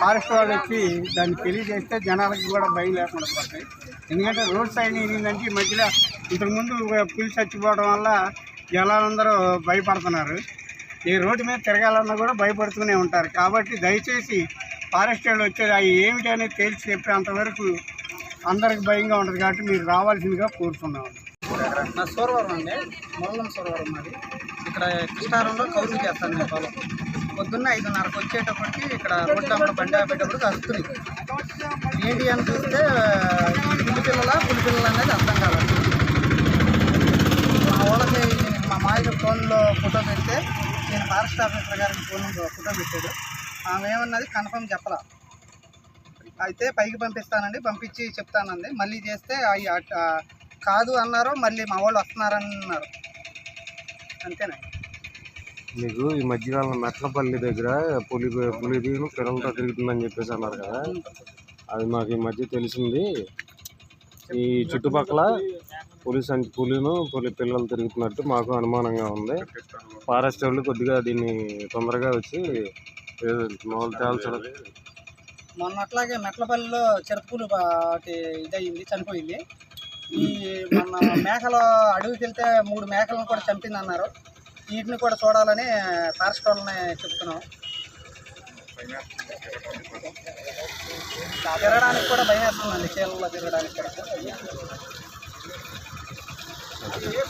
Forest వాళ్ళు వచ్చి దాన్ని తెలియజేస్తే జనాలకి కూడా భయం లేకుండా పడతాయి. ఎందుకంటే రోడ్ సైడ్ ఏంటంటే ఈ మధ్యలో ఇంతకుముందు పులి చచ్చిపోవడం వల్ల జనాలందరూ భయపడుతున్నారు. ఈ రోడ్డు మీద తిరగాలన్నా కూడా భయపడుతూనే ఉంటారు. కాబట్టి దయచేసి ఫారెస్ట్ వాళ్ళు వచ్చేది అవి ఏమిటి అనేది తేల్చి చెప్పి అంతవరకు అందరికి భయంగా ఉంటుంది కాబట్టి మీరు రావాల్సిందిగా కోరుతున్నాం. నా సోరవరం అండి. మొల్లం సోరవరం మరి ఇక్కడ కృష్ణారంలో కౌలు చేస్తాను నేను పొలం పొద్దున్న ఐదున్నరకు వచ్చేటప్పటికి ఇక్కడ రోడ్డు అమ్మ బండి ఆపేటప్పటికి వస్తుంది ఏంటి అని చూస్తే పులిపిల్లల పులిపిల్లలు అనేది అర్థం కావాలి మా వాళ్ళకి మా మాయ ఫోన్లో ఫోటో పెడితే నేను ఫారెస్ట్ ఆఫీసర్ గారికి ఫోన్ ఫోటో పెట్టాడు. ఆమె ఏమన్నది కన్ఫర్మ్ చెప్పరా అయితే పైకి పంపిస్తానండి పంపించి చెప్తానండి మళ్ళీ చేస్తే అవి అట్- కాదు అన్నారు మళ్ళీ మా వాళ్ళు వస్తున్నారని అన్నారు మీకు ఈ మధ్యకాలం మెట్లపల్లి దగ్గర పులి పులిది పిల్లలతో తిరుగుతుందని చెప్పేసి అన్నారు కదా. అది మాకు ఈ మధ్య తెలిసింది. ఈ చుట్టుపక్కల పులి సంచి పులిను పులి పిల్లలు తిరుగుతున్నట్టు మాకు అనుమానంగా ఉంది. ఫారెస్ట్ వాళ్ళు కొద్దిగా దీన్ని తొందరగా వచ్చి ఏదో తేల్చడం. మొన్న అట్లాగే మెట్లపల్లిలో చెరుపులు ఇదయింది చనిపోయింది. ఈ మొన్న మేకలు అడవికి వెళ్తే మూడు మేకలను కూడా చంపింది అన్నారు వీటిని కూడా చూడాలని ఫారెస్ట్ వాళ్ళని చెప్తున్నాం. తిరగడానికి కూడా భయం వేస్తుందండి చీలలో తిరగడానికి కూడా.